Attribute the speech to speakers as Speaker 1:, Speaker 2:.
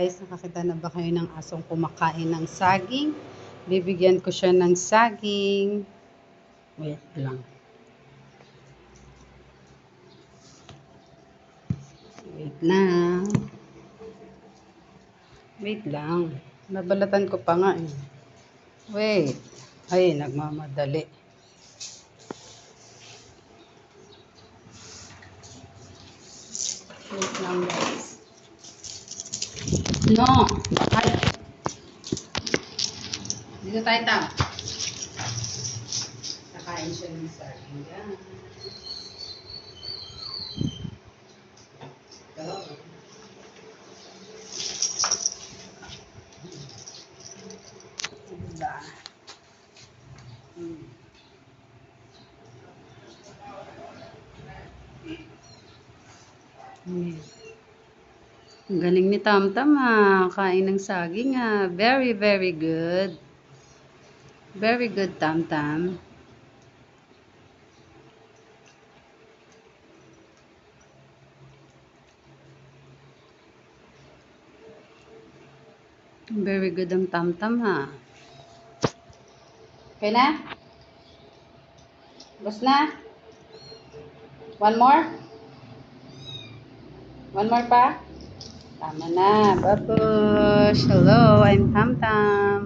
Speaker 1: Guys, nakakita na ba kayo ng asong kumakain ng saging? Bibigyan ko siya ng saging. Wait lang. Wait lang. Wait lang. Nabalatan ko pa nga eh. Wait. Ay, nagmamadali. Wait lang guys. No. Ay. Dito tayo tam. Nakain siya ng. Ito. Diba? Hmm. Hmm. Galing ni Tamtam ah. Kain ng saging ah. Very, very good. Very good, Tamtam. Very good ang Tamtam ha. Okay na? Bus na? One more? One more pa? Tama na. Babush. Hello, I'm Tam Tam.